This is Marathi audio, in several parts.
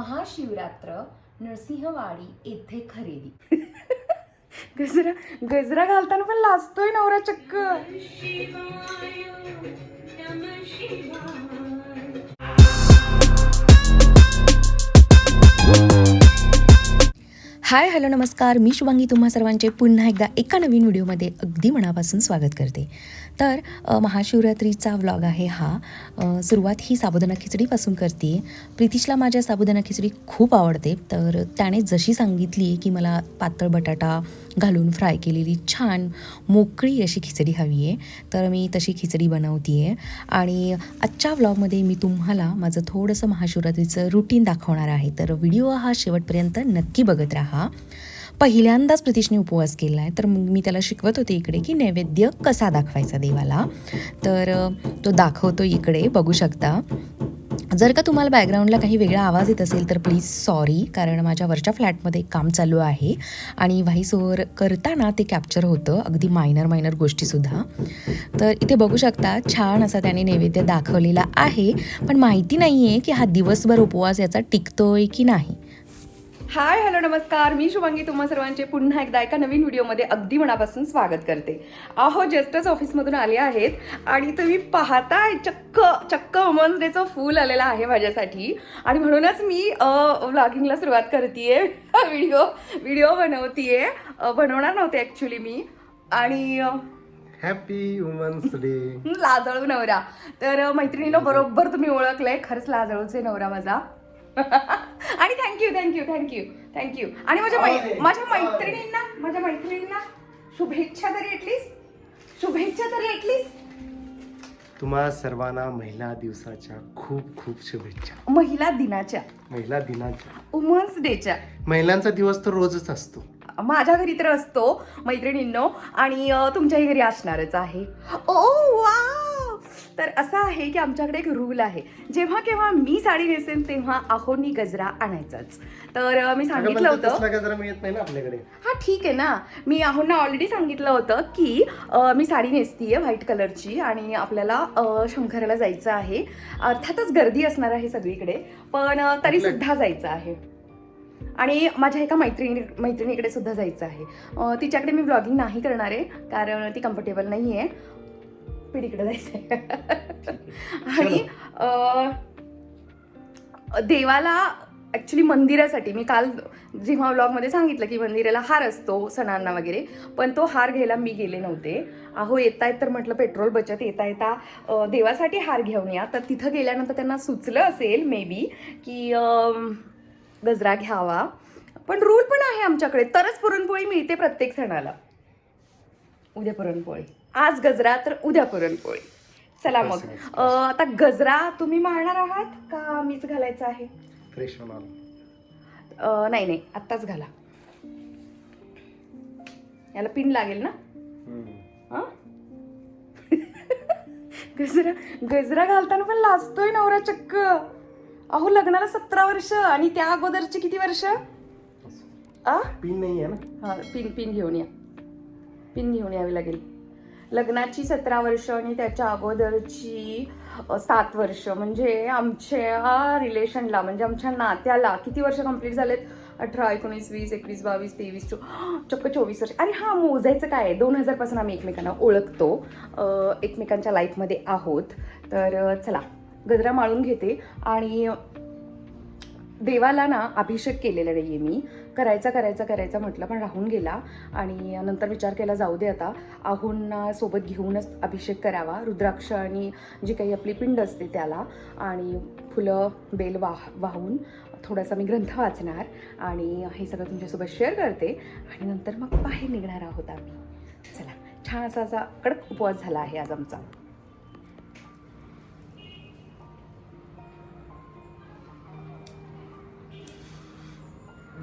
महाशिवरात्र नरसिंहवाडी येथे खरेदी. गजरा गजरा घालताना पण लाजतोय नवरा चक्क. हाय हॅलो नमस्कार. मी शुभांगी. तुम्हा सर्वांचे पुन्हा एकदा एका नवीन व्हिडिओमध्ये अगदी मनापासून स्वागत करते. तर महाशिवरात्रीचा व्लॉग आहे हा. सुरुवात ही साबुदाणा खिचडीपासून करते प्रितिशला माझ्या साबुदाणा खिचडी खूप आवडते. तर त्याने जशी सांगितली की मला पातळ बटाटा घालून फ्राय केलेली छान मोकळी अशी खिचडी हवी आहे तर मी तशी खिचडी बनवते आहे आणि आजच्या व्लॉगमध्ये मी तुम्हाला माझं थोडंसं महाशिवरात्रीचं रुटीन दाखवणार आहे. तर व्हिडिओ हा शेवटपर्यंत नक्की बघत राहा. पहिल्यांदाच प्रतीशने उपवास केला आहे तर मग मी त्याला शिकवत होते इकडे की नैवेद्य कसा दाखवायचा देवाला. तर तो दाखवतो इकडे बघू शकता. जर का तुम्हाला बॅकग्राऊंडला काही वेगळा आवाज येत असेल तर प्लीज सॉरी कारण माझ्या वरच्या फ्लॅटमध्ये काम चालू आहे. आणि व्हाईस ओव्हर करताना ते कॅप्चर होतं अगदी मायनर मायनर गोष्टीसुद्धा. तर इथे बघू शकता छान असा त्याने नैवेद्य दाखवलेला आहे. पण माहिती नाही आहे की हा दिवसभर उपवास याचा टिकतोय की नाही. हाय हॅलो नमस्कार. मी शुभांगी. तुम्हा सर्वांचे पुन्हा एकदा एका नवीन व्हिडिओमध्ये अगदी मनापासून स्वागत करते. अहो जस्टच ऑफिसमधून आले आहेत आणि तुम्ही पाहताय चक्क चक्क वुमन्स डेचं फूल आलेलं आहे माझ्यासाठी. आणि म्हणूनच मी व्लॉगिंगला सुरुवात करते व्हिडिओ व्हिडिओ बनवतीये. बनवणार नव्हते ॲक्च्युली मी. आणि हॅपी वुमन्स डे लाजळू नवरा. तर मैत्रिणीनं बरोबर तुम्ही ओळखलंय. खरंच लाजळूचे नवरा माझा. आणि थँक्यू थँक्यू थँक्यू थँक्यू आणि माझ्या मै माझ्या मैत्रिणींना माझ्या मैत्रिणींना शुभेच्छा तरी एटलीस्ट शुभेच्छा तरी एटलीस्ट तुम्हा सर्वांना महिला दिवसाच्या खूप खूप शुभेच्छा. महिला दिनाच्या. महिला दिनाच्या. वुमन्स डेच्या महिलांचा दिवस तर रोजच असतो. माझ्या घरी तर असतो मैत्रिणींनो. आणि तुमच्याही घरी असणारच आहे. ओ वा! तर असं आहे की आमच्याकडे एक रूल आहे. जेव्हा केव्हा मी साडी नेसेन तेव्हा आहोनी गजरा आणायचाच. तर मी सांगितलं होतं हा ठीक आहे ना. मी आहोंना ऑलरेडी सांगितलं होतं की मी साडी नेसतीये व्हाईट कलरची आणि आपल्याला शंकराला जायचं आहे. अर्थातच गर्दी असणार आहे सगळीकडे पण तरी सुद्धा जायचं आहे. आणि माझ्या एका मैत्रिणी मैत्रिणीकडे सुद्धा जायचं आहे. तिच्याकडे मी ब्लॉगिंग नाही करणार आहे कारण ती कम्फर्टेबल नाही आहे पिढीकडे जायचं आणि देवाला ॲक्च्युली मंदिरासाठी मी काल जेव्हा व्लॉगमध्ये सांगितलं की मंदिराला हार असतो सणांना वगैरे पण तो हार घ्यायला मी गेले नव्हते. अहो येत आहेत तर म्हटलं पेट्रोल बचत येता येता देवासाठी हार घेऊन या. तर तिथं गेल्यानंतर त्यांना सुचलं असेल मे बी की गजरा घ्यावा. पण रूल पण आहे आमच्याकडे. तरच पुरणपोळी मिळते प्रत्येक सणाला. उद्या पुरणपोळी. आज गजरा तर उद्या पुरणपोळी. चला मग. अ, आता गजरा तुम्ही मारणार आहात का मीच घालायचा आहे? फ्रेश होणार. अ, नाही नाही आत्ताच घाला. याला पिन लागेल ना? हा? गजरा गजरा घालताना पण लाजतोय नवरा चक्क. अहो लग्नाला सतरा वर्ष आणि त्या अगोदरचे किती वर्ष? आ? पिन नाही आहे ना? हा पिन पिन घेऊन या. पिन घेऊन यावी लागेल. लग्नाची सतरा वर्ष आणि त्याच्या अगोदरची सात वर्ष. म्हणजे आमच्या रिलेशनला म्हणजे आमच्या नात्याला किती वर्ष कंप्लीट झालेत? अठरा एकोणीस वीस एकवीस बावीस तेवीस चो चक्क चोवीस वर्ष. अरे हां मोजायचं काय आहे? दोन हजारपासून आम्ही एकमेकांना ओळखतो. एकमेकांच्या लाईफमध्ये आहोत. तर चला गजरा माळून घेते. आणि देवाला ना अभिषेक केलेला नाही आहे मी. करायचा करायचा करायचा म्हटलं पण राहून गेला. आणि नंतर विचार केला जाऊ दे आता. आहोंना सोबत घेऊनच अभिषेक करावा. रुद्राक्ष आणि जी काही आपली पिंड असते त्याला. आणि फुलं बेल वाह वाहून थोडासा मी ग्रंथ वाचणार. आणि हे सगळं तुमच्यासोबत शेअर करते. आणि नंतर मग बाहेर निघणार आहोत आम्ही. चला छान असा असा कडक उपवास झाला आहे आज आमचा.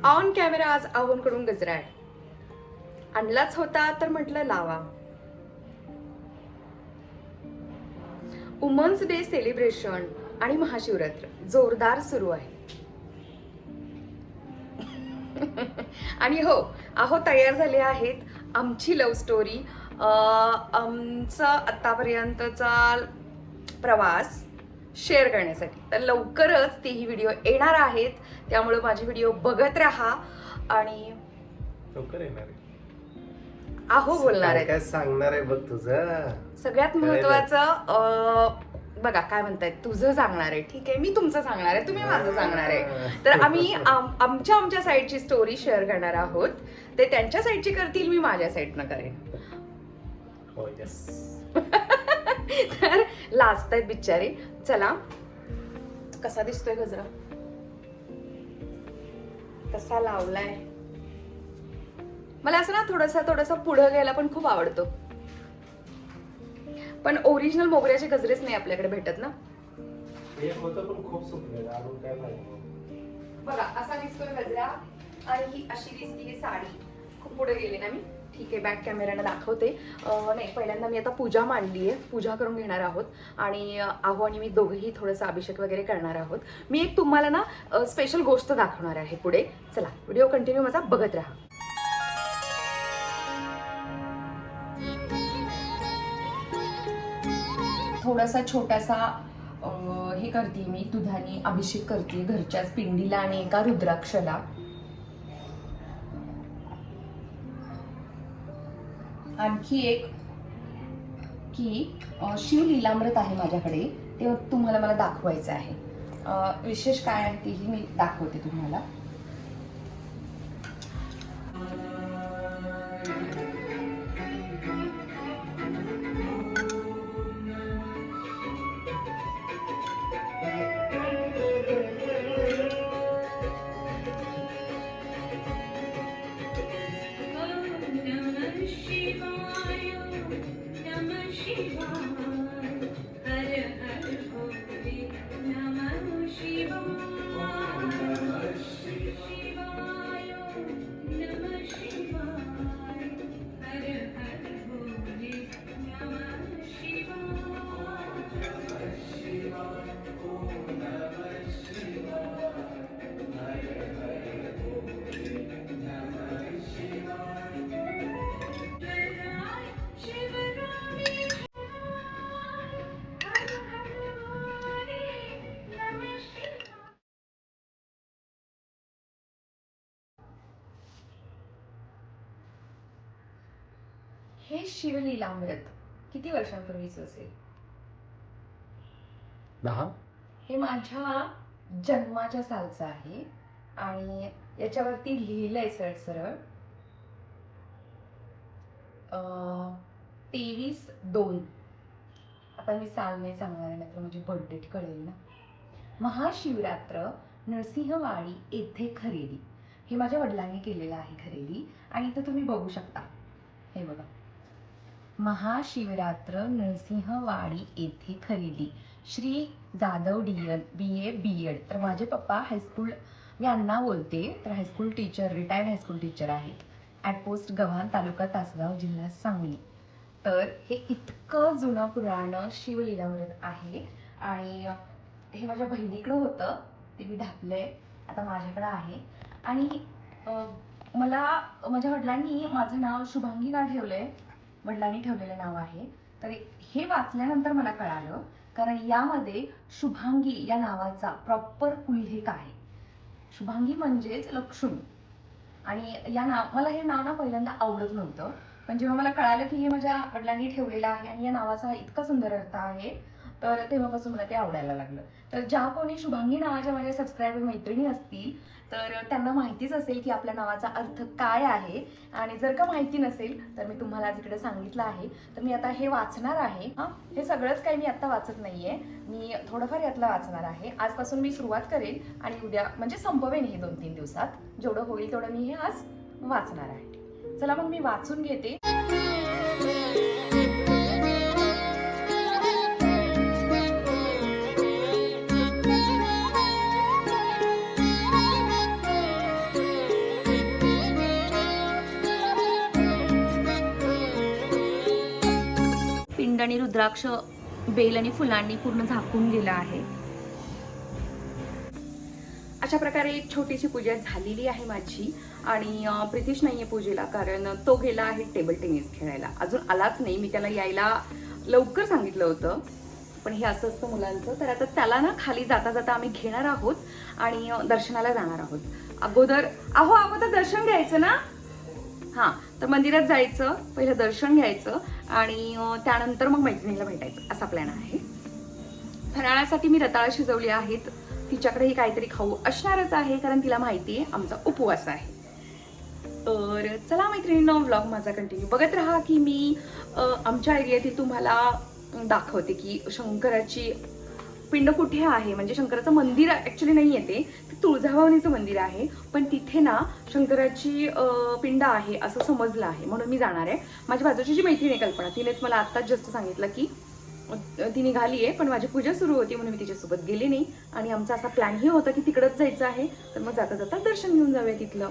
ऑन कॅमेरा आज आव्हानकडून गजरा आहे आणलाच होता तर म्हटलं लावा. वुमन्स डे सेलिब्रेशन आणि महाशिवरात्र जोरदार सुरू आहे. आणि हो अहो तयार झाले आहेत आमची लव्ह स्टोरी आमचा आतापर्यंतचा प्रवास शेअर करण्यासाठी. तर लवकरच तेही व्हिडिओ येणार आहेत. त्यामुळे माझे व्हिडिओ बघत राहा. आणि लवकर येणार आहे. आहो बोलणार काय आहेत काय सांगणार आहे बघ तुझं. सगळ्यात. महत्वाचं अं, बघा काय म्हणतायत तुझं सांगणार आहे. ठीक आहे मी तुमचं सांगणार आहे तुम्ही माझं सांगणार आहे. तर आम्ही आम- आमच्या आमच्या साईडची स्टोरी शेअर करणार आहोत. ते त्यांच्या साईडची करतील मी माझ्या साईडनं करेन. हो यस तर लाजत आहेत बिचारे चला. कसा दिसतोय गजरा? कसा लावलाय? मला असं ना थोडासा थोडासा पुढं घ्यायला पण खूप आवडतो. पण ओरिजिनल मोगऱ्याचे गजरेच नाही आपल्याकडे भेटत ना? हे बघा असा दिसतोय गजरा. आणि ही अशी दिसती साडी. खूप पुढे गेली ना मी. ठीक आहे बॅक कॅमेऱ्यानं दाखवते. नाही पहिल्यांदा मी आता पूजा मांडली आहे. पूजा करून घेणार आहोत. आणि आहो आणि मी दोघेही थोडंसं अभिषेक वगैरे करणार आहोत. मी एक तुम्हाला ना स्पेशल गोष्ट दाखवणार आहे पुढे. चला व्हिडिओ कंटिन्यू माझा बघत राहा. थोडासा छोटासा हे करते मी दुधाने अभिषेक करते घरच्याच पिंडीला आणि एका रुद्राक्षला. आणखी एक की शिवलीलामृत आहे माझ्याकडे ते तुम्हाला मला दाखवायचं आहे. विशेष काय आहे तेही मी दाखवते तुम्हाला. हे शिवलीलामृत किती वर्षांपूर्वीच असेल? दहा. हे माझ्या जन्माच्या सालचं आहे आणि याच्यावरती लिहिलंय सरळ सरळ. तेवीस दोन. आता मी साल नाही सांगणार आहे नाहीतर माझी बर्थडे कळेल ना. महाशिवरात्र नरसिंहवाडी येथे खरेदी. हे माझ्या वडिलांनी केलेलं आहे खरेदी आणि इथं तुम्ही बघू शकता. हे बघा. महाशिवरात्र नरसिंहवाडी येथे खरेदी Shri Jadhav DN B A B Ed तर माझे पप्पा हायस्कूल मी अण्णा बोलते तर high school teacher retired high school teacher आहेत. ॲट पोस्ट गव्हाण तालुका तासगाव जिल्हा सांगली. तर हे इतकं जुनं पुराणं शिवलीलामृत आहे आणि हे माझ्या बहिणीकडं होतं ते मी ढापलंय आता माझ्याकडं आहे. आणि मला माझ्या वडिलांनी माझं नाव शुभांगी का आहे वडिलांनी ठेवलेलं नाव आहे. तर हे वाचल्यानंतर मला कळालं कारण यामध्ये शुभांगी या नावाचा प्रॉपर उल्लेख आहे. शुभांगी म्हणजेच लक्ष्मी. आणि या नाव मला हे नाव ना पहिल्यांदा आवडत नव्हतं. पण जेव्हा मला कळालं की हे माझ्या वडिलांनी ठेवलेलं आहे आणि या नावाचा इतका सुंदर अर्थ आहे तर तेव्हापासून मला ते आवडायला लागलं. तर ज्या कोणी शुभांगी नावाच्या माझ्या सबस्क्रायबर मैत्रिणी असतील तर त्यांना माहितीच असेल की आपल्या नावाचा अर्थ काय आहे. आणि जर का माहिती नसेल तर मी तुम्हाला आज इकडे सांगितलं आहे. तर मी आता हे वाचणार आहे. हां हे सगळंच काही मी आत्ता वाचत नाहीये. मी थोडंफार यातला वाचणार आहे. आजपासून मी सुरुवात करेन आणि उद्या म्हणजे संपवेन हे दोन तीन दिवसात. जेवढं होईल तेवढं मी हे आज वाचणार आहे. चला मग मी वाचून घेते. आणि रुद्राक्ष बेल आणि फुलांनी पूर्ण झाकून गेला आहे. अशा प्रकारे एक छोटीशी पूजा झालेली आहे माझी आणि अं, प्रितीश नाहीये पूजेला कारण तो गेला आहे टेबल टेनिस खेळायला. अजून आलाच नाही. मी त्याला यायला लवकर सांगितलं होतं. पण हे असं असतं मुलांचं. तर आता त्याला ना खाली जाता जाता आम्ही घेणार आहोत आणि दर्शनाला जाणार आहोत. अगोदर अहो अगोदर दर्शन घ्यायचं ना? हां. तर मंदिरात जायचं पहिलं दर्शन घ्यायचं आणि त्यानंतर मग मैत्रिणीला भेटायचं असा प्लॅन आहे. फराळासाठी मी रताळा शिजवली आहेत. तिच्याकडेही काहीतरी खाऊ असणारच आहे कारण तिला माहिती आहे आमचा उपवास आहे. तर चला मैत्रिणीनं व्लॉग माझा कंटिन्यू बघत राहा की मी आमच्या एरियातील तुम्हाला दाखवते की शंकराची पिंड कुठे आहे? म्हणजे शंकराचं मंदिर ॲक्च्युली नाही येते ते. तुळजाभवानीचं मंदिर आहे. पण तिथे ना शंकराची पिंड आहे असं समजलं आहे. म्हणून मी जाणार आहे. माझ्या बाजूची जी मैत्रीण आहे कल्पना तिनेच मला आत्ताच जस्ट सांगितलं की ती निघाली आहे पण माझी पूजा सुरू होती म्हणून मी तिच्यासोबत गेली नाही. आणि आमचा असा प्लॅनही होता की तिकडंच जायचं आहे. तर मग जाता जाता दर्शन घेऊन जाऊया तिथलं.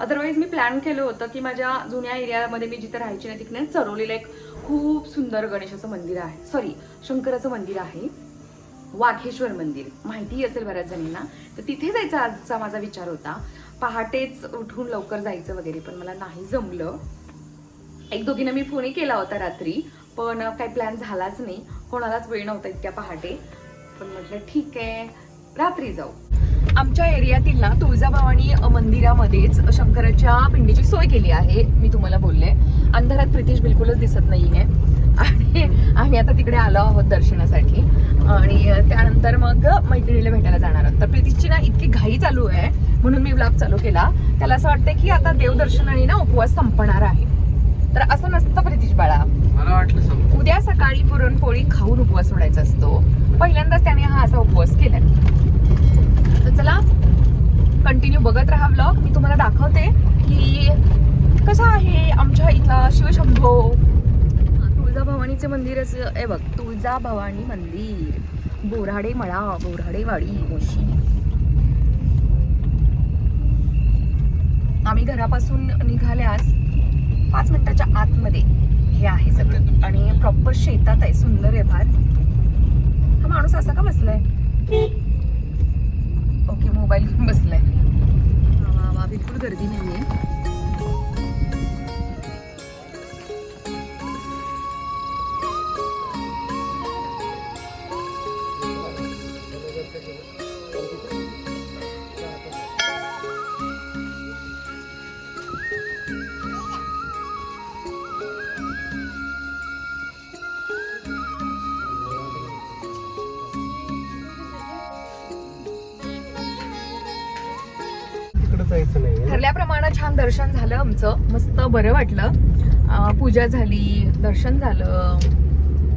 अदरवाईज मी प्लॅन केलं होतं की माझ्या जुन्या एरियामध्ये मी जिथे राहायची ना तिकडे चरवलेलं एक खूप सुंदर गणेशाचं मंदिर आहे. सॉरी शंकराचं मंदिर आहे. वाघेश्वर मंदिर. माहिती असेल बऱ्याच जणींना. तर तिथे जायचा आजचा माझा विचार होता. पहाटेच उठून लवकर जायचं वगैरे पण मला नाही जमलं. एक दोघींना मी फोनही केला होता रात्री पण काही प्लॅन झालाच नाही. कोणालाच वेळ नव्हता इतक्या पहाटे. पण म्हटलं ठीक आहे रात्री जाऊ. आमच्या एरियातील ना तुळजाभवानी मंदिरामध्येच शंकराच्या पिंडीची सोय केली आहे. मी तुम्हाला बोलले. अंधारात प्रितेश बिलकुलच दिसत नाहीये. आहे आम्ही आता तिकडे आलो आहोत दर्शनासाठी. आणि त्यानंतर मग मैत्रिणीला भेटायला जाणार आहोत. तर प्रितीशची ना इतकी घाई चालू आहे म्हणून मी ब्लॉग चालू केला. त्याला असं वाटतं की आता देवदर्शनाने ना उपवास संपणार आहे. तर असं नसतं प्रितीश बाळा. मला वाटलं समजा उद्या सकाळी पुरणपोळी खाऊन उपवास सोडायचा असतो. पहिल्यांदाच त्याने हा असा उपवास केलाय. तर चला कंटिन्यू बघत राहा ब्लॉग मी तुम्हाला दाखवते की कसा आहे आमच्या इथला शिवशंभो. भवानीचं मंदिर असं आहे बघ तुळजाभवानी मंदिर बोराडे मळा बोराडेवाडी मोशी. आम्ही घरापासून निघाल्यास पाच मिनिटाच्या आतमध्ये हे आहे सगळं. आणि प्रॉपर शेतात आहे सुंदर आहे भात. हा माणूस असा का बसलाय? ओके मोबाईल घेऊन बसलाय. बिलकुल गर्दी नाही आहे ठरल्याप्रमाणे छान दर्शन झालं आमचं. मस्त बरं वाटलं. पूजा झाली दर्शन झालं.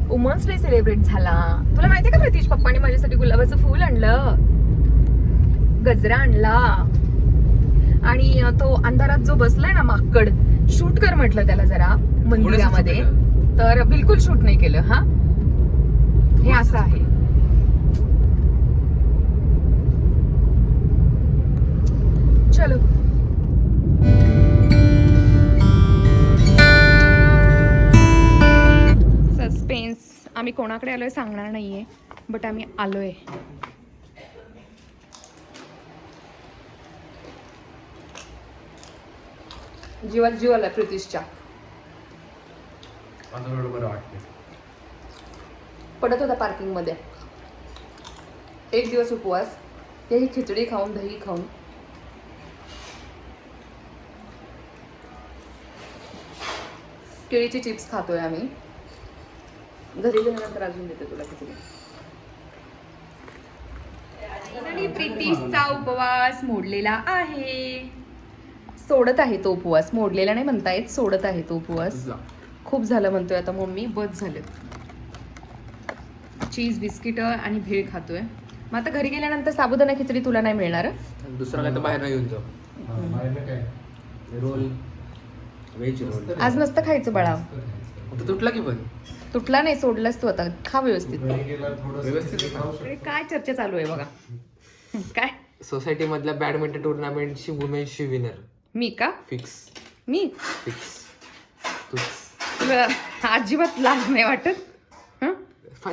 वुमन्स डे सेलिब्रेट झाला. तुला माहितीये का प्रतीश पप्पानी माझ्यासाठी गुलाबाचं फुल आणलं? गजरा आणला. आणि तो अंधारात जो बसलाय ना माकड शूट कर म्हटलं त्याला जरा मंदिरामध्ये. तर बिलकुल शूट नाही केलं हा? हे असं आहे. चलो. आम्ही कोणाकडे आलोय सांगणार नाहीये बट आम्ही आलोय. जीवात जीव आलाय प्रितिशच्या आता बरोबर वाटते पडत होता पार्किंगमध्ये. एक दिवस उपवास तेही खिचडी खाऊन दही खाऊन. केळीचे चिप्स खातोय आम्ही. घरी गेल्यानंतर अजून देते तुला खिचडी आणि प्रितीशचा उपवास मोडलेला आहे. सोडत आहे तो उपवास. मोडलेला नाही म्हणता येत सोडत आहे तो उपवास. खूप झालं म्हणतोय आता मम्मी बस झालं चीज बिस्किट आणि भेळ खातोय. मग आता घरी गेल्यानंतर साबुदाणा खिचडी तुला नाही मिळणार? दुसरं काय तर बाहेर नाही घेऊन जाऊ. बाहेर काय? रोल. Veg roll. आज नसतं खायचं बाळा. तो तुटला की पण तुटला नाही सोडलास तू आता. खा व्यवस्थित. घरी गेला थोडं व्यवस्थित? खाऊ शकतो. अरे, काय चर्चा चालू आहे बघा. काय? सोसायटी मधल्या बॅडमिंटन टुर्नामेंटची वुमेन्सची विनर मी का? फिक्स मी? फिक्स तूच तुला अजिबात लाज नाही वाटत? हं?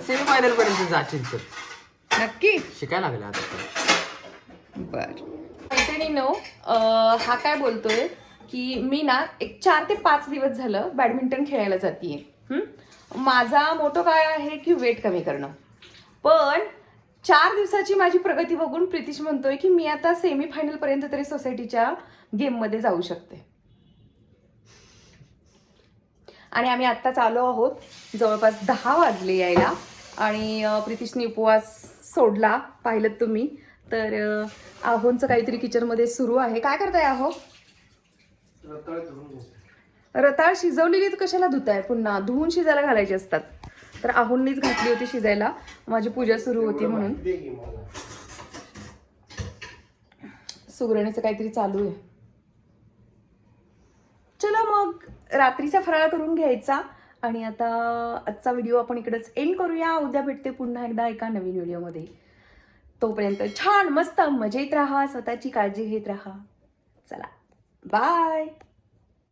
सेमी फायनल पर्यंत जाशील तर नक्की? शिकायला लागलं आता. बर. मैत्रिणीनो हा काय बोलतोय? की मी ना एक चार ते पाच दिवस झालं बॅडमिंटन खेळायला जाते माझा मोठं काय आहे की वेट कमी करणं. पण चार दिवसाची माझी प्रगती बघून प्रितिश म्हणतोय की मी आता सेमी फायनल पर्यंत तरी सोसायटीच्या गेममध्ये जाऊ शकते. आणि आम्ही आत्ताच आलो आहोत. जवळपास दहा वाजले यायला. आणि प्रितिशने उपवास सोडला पाहिलं तुम्ही. तर आहोंचं काहीतरी किचनमध्ये सुरू आहे. काय करताय आहो? रताळे धुवून घे. रताळ शिजवलेली तर कशाला धुताय? पुन्हा धुवून शिजायला घालायची असतात. तर आहोंनीच घातली होती शिजायला. माझी पूजा सुरू होती म्हणून. दे की मला. सुगरणीचं काहीतरी चालू आहे. चला मग रात्रीचा फराळ करून घ्यायचा. आणि आता आजचा व्हिडिओ आपण इकडेच एंड करूया. उद्या भेटते पुन्हा एकदा एका नवीन व्हिडिओमध्ये. तोपर्यंत छान मस्त मजेत राहा. स्वतःची काळजी घेत राहा. चला. Bye.